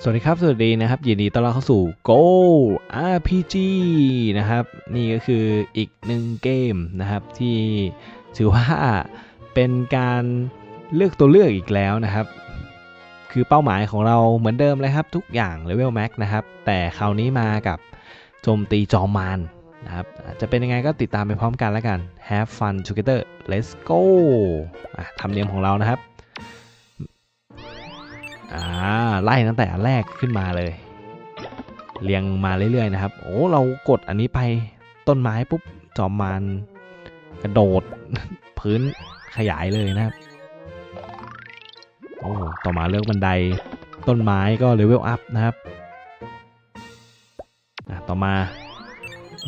สวัสดีครับ สวัสดีนะครับ ยินดีต้อนรับเข้าสู่ Go RPG นะครับ นี่ก็คืออีกหนึ่งเกมนะครับ ที่ถือว่าเป็นการเลือกตัวเลือกอีกแล้วนะครับ คือเป้าหมายของเราเหมือนเดิมเลยครับ ทุกอย่างเลเวลแม็กนะครับ แต่คราวนี้มากับโจมตีจอมมารนะครับจะเป็นยังไงก็ติดตามไปพร้อมกันแล้วกัน Have fun together let's go อะทำเนียมของเรานะครับ ไล่ตั้งแต่แรกขึ้นมาเลย เรียงมาเรื่อยๆนะครับ โอ้เรากดอันนี้ไปต้นไม้ปุ๊บจอมมานกระโดด พื้นขยายเลยนะครับ โอ้ต่อมาเลือกบันไดต้นไม้ก็เลเวลอัพนะครับอะต่อมา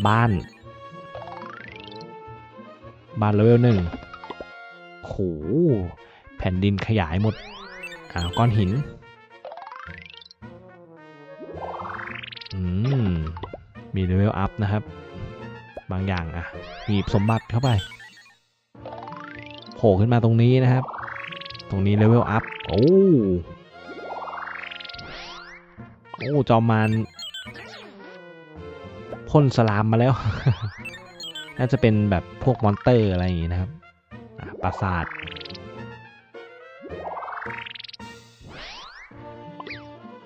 บ้าน บ้านเลเวลหนึ่งโหแผ่นดินขยายหมดอ่าก้อนหิน มีเลเวลอัพนะครับ บางอย่างอะหีบสมบัติเข้าไปโผล่ขึ้นมาตรงนี้นะครับ ตรงนี้เลเวลอัพ โอ้โอ้จอมมานพ่นสลามมาแล้ว น่าจะเป็นแบบพวกมอนเตอร์อะไรอย่างงี้นะครับปราสาท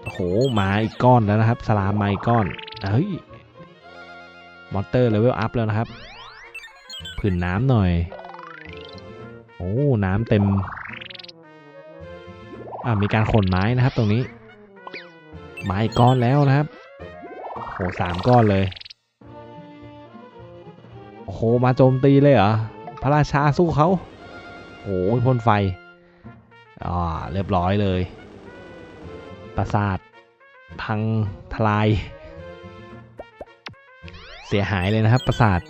โอ้โหมาอีกก้อนแล้วนะครับ สลามมาอีกก้อนเฮ้ย มอเตอร์เลเวลอัพแล้วนะครับผื่นน้ำหน่อย โอ้ น้ำเต็ม อ่ามีการขนไม้นะครับตรงนี้ ไม้อีกก้อนแล้วนะครับ โอ้โหสามก้อนเลย โอ้โห มาโจมตีเลยเหรอ พระราชาสู้เขา โอ้พ่นไฟ อ่า เรียบร้อยเลย ปราสาท พังทลาย เสียหายเลยนะครับ ปราสาท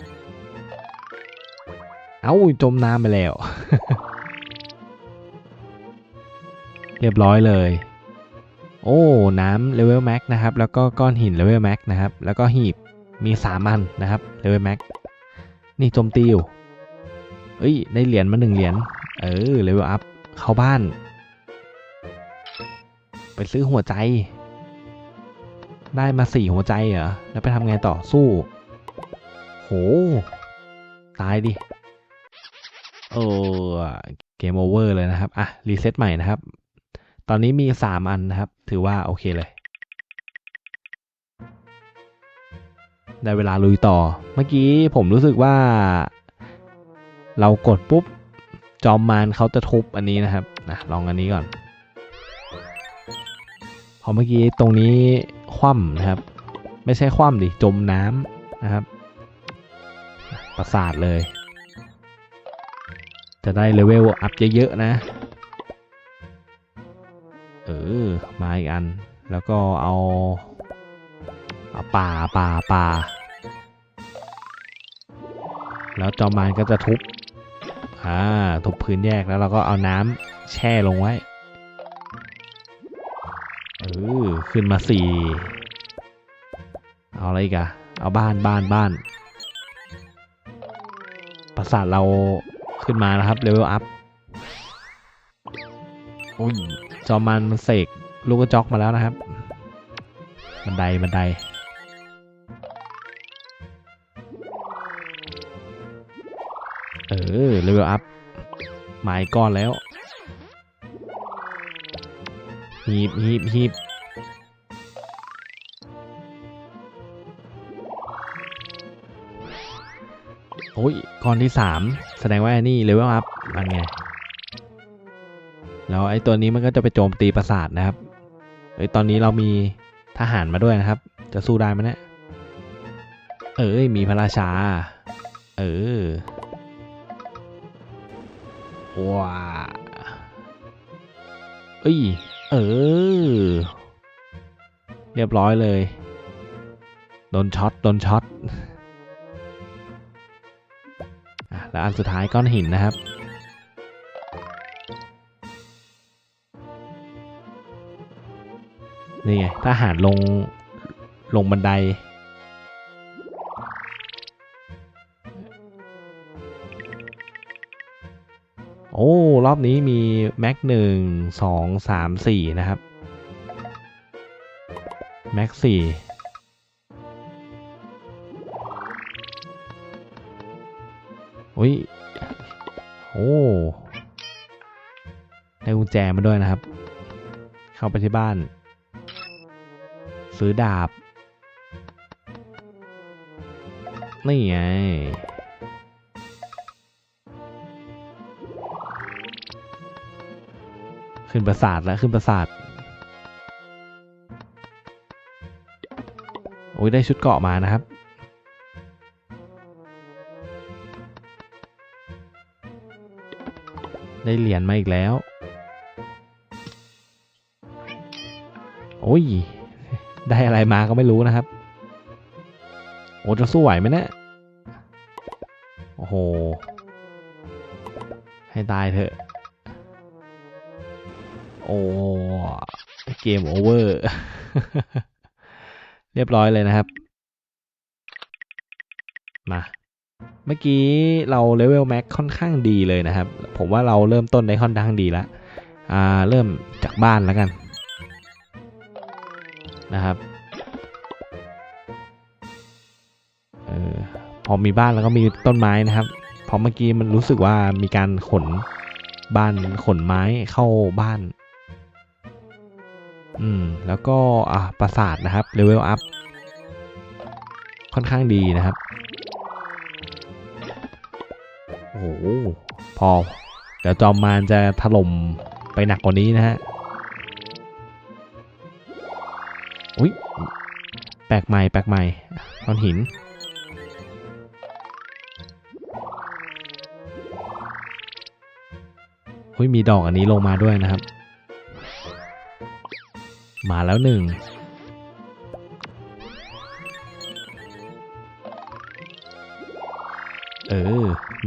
เอ้าจมน้ำไปแล้ว เรียบร้อยเลย โอ้ น้ำเลเวลแม็กนะครับ แล้วก็ก้อนหินเลเวลแม็กนะครับ แล้วก็หีบมีสามอันนะครับเลเวลแม็กนี่โจมตีอยู่เอ้ย ได้เหรียญมาหนึ่งเหรียญ เออเลเวลอัพเข้าบ้าน ไปซื้อหัวใจ ได้มาสี่หัวใจเหรอ แล้วไปทำไงต่อสู้ ตายดิโอ้เกมโอเวอร์เลยนะครับ อะ รีเซ็ตใหม่นะครับ ตอนนี้มีสามอันนะครับ ถือว่าโอเคเลย ได้เวลาลุยต่อ เมื่อกี้ผมรู้สึกว่า เรากดปุ๊บ จอมมารเขาจะทุบอันนี้นะครับนะลองอันนี้ก่อน พอเมื่อกี้ตรงนี้คว่ำนะครับ ไม่ใช่คว่ำดิ จมน้ำนะครับ ประสาทเลย จะได้เลเวลอัพเยอะๆนะ เออ มาอีกอัน แล้วก็เอาเอาป่าป่าป่า แล้วจอมมารก็จะทุบ อ่า ทุบพื้นแยกแล้วเราก็เอาน้ำแช่ลงไว้ เออ ขึ้นมาสี่ เอาอะไรอีกอะเอาบ้านบ้านบ้าน ปราสาทเราขึ้นมานะครับเลเวลอัพอุ้ยจอมันมันเสกลูกกระจอกมาแล้วนะครับ บันไดบันไดเออเลเวลอัพหมายก้อนแล้วหีบหีบหีบ โอ้ยก้อนที่สามแสดงว่าไอ้นี่เลเวลอัพมันไง แล้วไอ้ตัวนี้มันก็จะไปโจมตีปราสาทนะครับเอ้ยตอนนี้เรามีทหารมาด้วยนะครับ จะสู้ได้ไหมเนี่ย เอ้ยมีพระราชา เออว้าเอ้ย เออ เรียบร้อยเลย โดนช็อต โดนช็อต แล้วอันสุดท้ายก้อนหินนะครับ นี่ไงทหารลงลงบันได โอ้ รอบนี้มีแม็กหนึ่งสองสามสี่นะครับ แม็กสี่ อุ้ยโอ้ได้กุญแจมาด้วยนะครับ เข้าไปที่บ้าน ซื้อดาบ นี่ไง ขึ้นประสาทแล้ว ขึ้นประสาท โอ้ยได้ชุดเกาะมานะครับ ได้เหรียญมาอีกแล้ว โอ้ย ได้อะไรมาก็ไม่รู้นะครับ โอ้จะสู้ไหวไหมเนี่ยโอ้โห ให้ตายเถอะ โอ้ เกมโอเวอร์ เรียบร้อยเลยนะครับ มา เมื่อกี้เราเลเวลแม็กค่อนข้างดีเลยนะครับ ผมว่าเราเริ่มต้นได้ค่อนข้างดีแล้วอ่าเริ่มจากบ้านแล้วกันนะครับเออพอมีบ้านแล้วก็มีต้นไม้นะครับพอเมื่อกี้มันรู้สึกว่ามีการขนบ้านขนไม้เข้าบ้าน อืม แล้วก็อ่าปราสาทนะครับเลเวลอัพค่อนข้างดีนะครับ โอ้โห พอ เดี๋ยวจอมมารจะถล่มไปหนักกว่านี้นะฮะ อุ้ย แปลกใหม่ แปลกใหม่ก้อนหิน อุ้ย มีดอกอันนี้ลงมาด้วยนะครับ มาแล้วหนึ่ง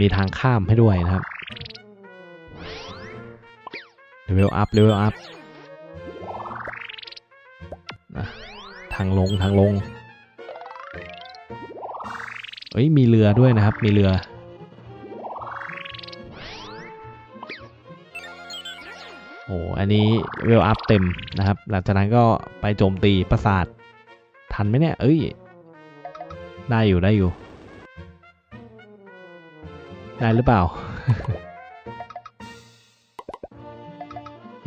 มีทางข้ามให้ด้วยนะครับเลเวลอัพเลเวลอัพทางลงทางลงเอ้ยมีเรือด้วยนะครับ มีเรือ โอ้อันนี้เวลอัพเต็มนะครับ หลังจากนั้นก็ไปโจมตีปราสาท ทันไหมเนี่ย เอ้ย ได้อยู่ได้อยู่ ได้หรือเปล่า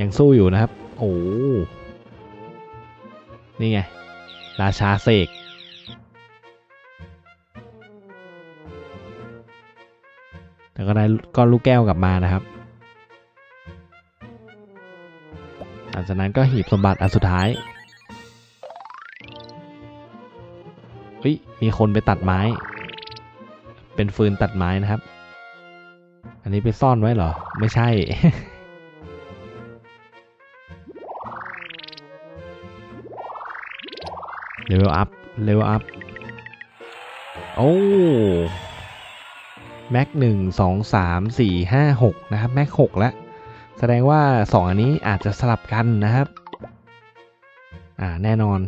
ยังสู้อยู่นะครับ โอ้นี่ไง ราชาเสกแต่ก็ได้ก้อนลูกแก้วกลับมานะครับหลังจากนั้นก็หีบสมบัติอันสุดท้ายเฮ้ยมีคนไปตัดไม้ เป็นฟืนตัดไม้นะครับ อันนี้ไปซ่อนไว้เหรอ ไม่ใช่ เลเวลอัพ เลเวลอัพ โอ้แม็กหนึ่งสองสามสี่ห้าหกนะครับ แม็กหกแล้ว แสดงว่าสองอันนี้อาจจะสลับกันนะครับ อ่า แน่นอน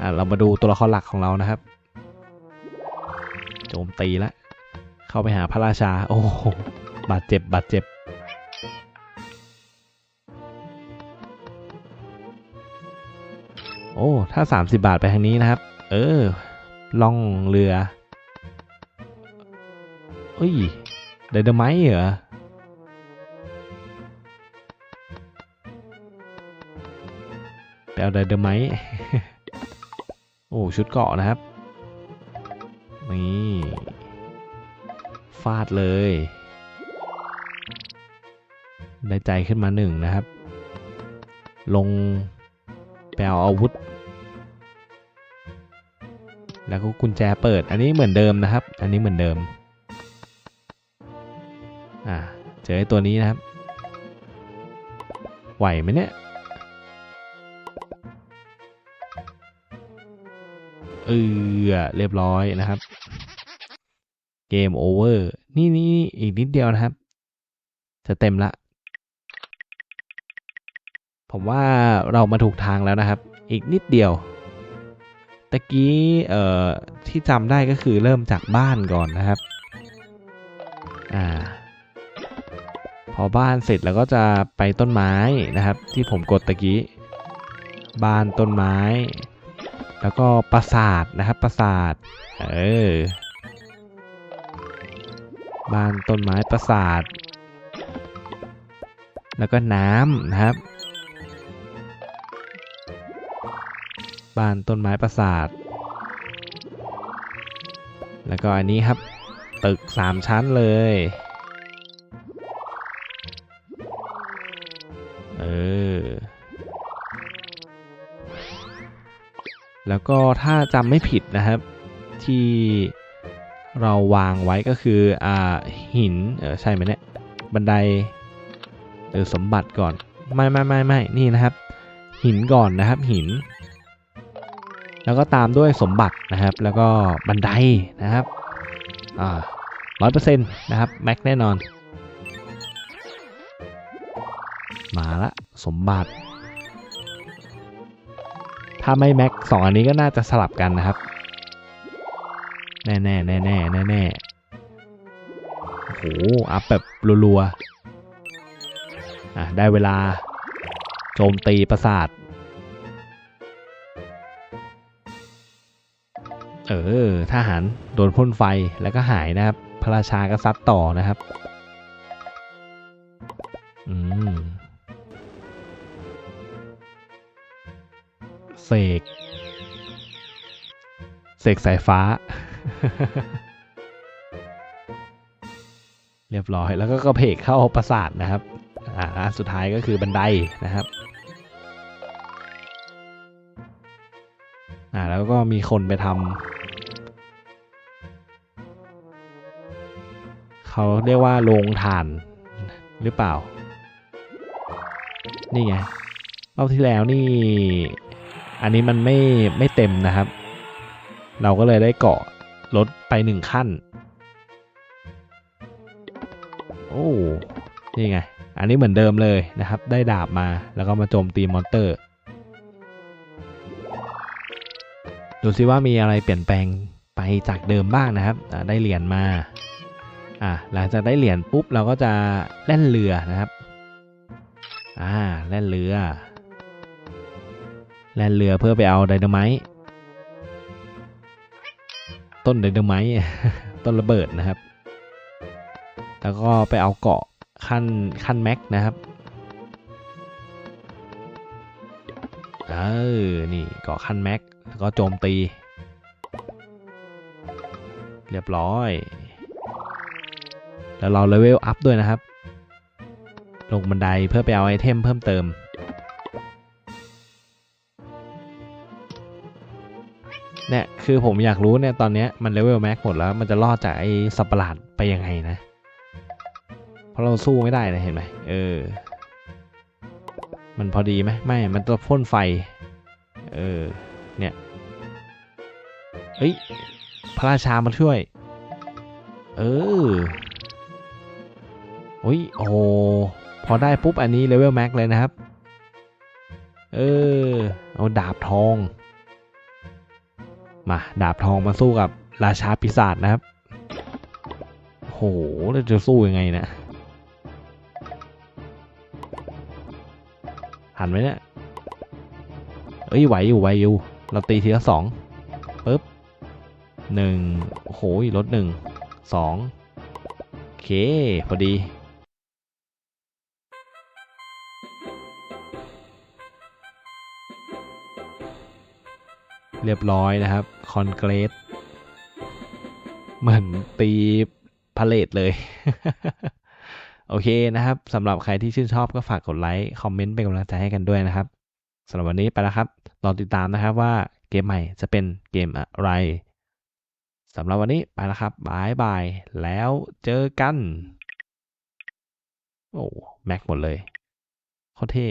อ่า เรามาดูตัวละครหลักของเรานะครับ โจมตีแล้ว เข้าไปหาพระราชา โอ้โหบาดเจ็บบาดเจ็บ โอ้ ถ้า 30 บาทไปทางนี้นะครับ เออ ล่องเรือเอ้ยไดนไมต์เหรอไปเอาไดนไมต์โอ้ ชุดเกาะนะครับ นี่ ฟาดเลย ได้ใจขึ้นมาหนึ่งนะครับ ลงไปเอาอาวุธ แล้วก็กุญแจเปิด อันนี้เหมือนเดิมนะครับ อันนี้เหมือนเดิม อ่า เจอไอ้ตัวนี้นะครับ ไหวไหมเนี่ย เออเรียบร้อยนะครับ เกมโอเวอร์นี่นี่อีกนิดเดียวนะครับจะเต็มละ ผมว่าเรามาถูกทางแล้วนะครับ อีกนิดเดียวตะกี้เอ่อที่จำได้ก็คือเริ่มจากบ้านก่อนนะครับอ่าพอบ้านเสร็จแล้วก็จะไปต้นไม้นะครับ ที่ผมกดตะกี้ บ้านต้นไม้ แล้วก็ปราสาทนะครับปราสาท เออ บ้านต้นไม้ปราสาท แล้วก็น้ำนะครับ บ้านต้นไม้ปราสาท แล้วก็อันนี้ครับ ตึกสามชั้นเลย เออ แล้วก็ถ้าจำไม่ผิดนะครับที่ เราวางไว้ก็คืออ่าหินเออใช่ไหมเนี่ยบันไดเออสมบัติก่อนไม่ไม่ไม่ไม่นี่นะครับ หินก่อนนะครับหิน แล้วก็ตามด้วยสมบัตินะครับ แล้วก็บันไดนะครับอ่าร้อยเปอร์เซ็นต์นะครับแม็กแน่นอน มาละสมบัติ ถ้าไม่แม็กสองอันนี้ก็น่าจะสลับกันนะครับ แน่แน่แน่แน่แน่แน่โอ้โหอัพแบบรัวๆอะได้เวลา โจมตีประสาท เออทหารโดนพ่นไฟแล้วก็หายนะครับ พระราชาก็ซัดต่อนะครับ อืมเสกเสกสายฟ้า เรียบร้อยแล้วก็กระเพกเข้าปราสาทนะครับ อ่าสุดท้ายก็คือบันไดนะครับ อ่าแล้วก็มีคนไปทำเขาเรียกว่าโรงถ่านหรือเปล่า นี่ไงรอบที่แล้วนี่ อันนี้มันไม่ไม่เต็มนะครับ เราก็เลยได้เกาะ ลดไปหนึ่งขั้น โอ้นี่ไง อันนี้เหมือนเดิมเลยนะครับ ได้ดาบมาแล้วก็มาโจมตีมอนเตอร์ ดูซิว่ามีอะไรเปลี่ยนแปลงไปจากเดิมบ้างนะครับ ได้เหรียญมาอ่าหลังจากได้เหรียญปุ๊บเราก็จะแล่นเรือนะครับอ่าแล่นเรือแล่นเรือเพื่อไปเอาไดนาไมต์ ต้นไดนาไมต์ต้นระเบิดนะครับ แล้วก็ไปเอาเกาะขั้นขั้นแม็กนะครับเออนี่เกาะขั้นแม็กแล้วก็โจมตี เรียบร้อย แล้วเราเลเวลอัพด้วยนะครับ ลงบันไดเพื่อไปเอาไอเทมเพิ่มเติม เนี่ยคือผมอยากรู้เนี่ยตอนเนี้ยมันเลเวลแม็กหมดแล้ว มันจะรอดจากไอ้สัตว์ประหลาดไปยังไงนะ เพราะเราสู้ไม่ได้นะเห็นไหมเออ มันพอดีไหมไม่ มันจะพ่นไฟ เออ เนี่ยเอ้ย พระราชามาช่วย เออโอ้ยโอ้พอได้ปุ๊บอันนี้เลเวลแม็กเลยนะครับ เออ เอาดาบทอง มาดาบทองมาสู้กับราชาปีศาจนะครับ โหแล้วจะสู้ยังไงนะหันไหมเนี่ยเอ้ยไหวอยู่ไหวอยู่ เราตีทีละสองปึ๊บหนึ่งโอ้โหลดหนึ่งสองโอเค พอดี เรียบร้อยนะครับ คอนเกรสเหมือนตีพาเลตเลย โอเคนะครับสำหรับใครที่ชื่นชอบก็ฝากกดไลค์ คอมเมนต์เป็นกำลังใจให้กันด้วยนะครับสำหรับวันนี้ไปแล้วครับรอติดตามนะครับว่าเกมใหม่จะเป็นเกมอะไรสำหรับวันนี้ไปแล้วครับบายบาย แล้วเจอกัน โอ้ แม็กหมดเลยโคตรเท่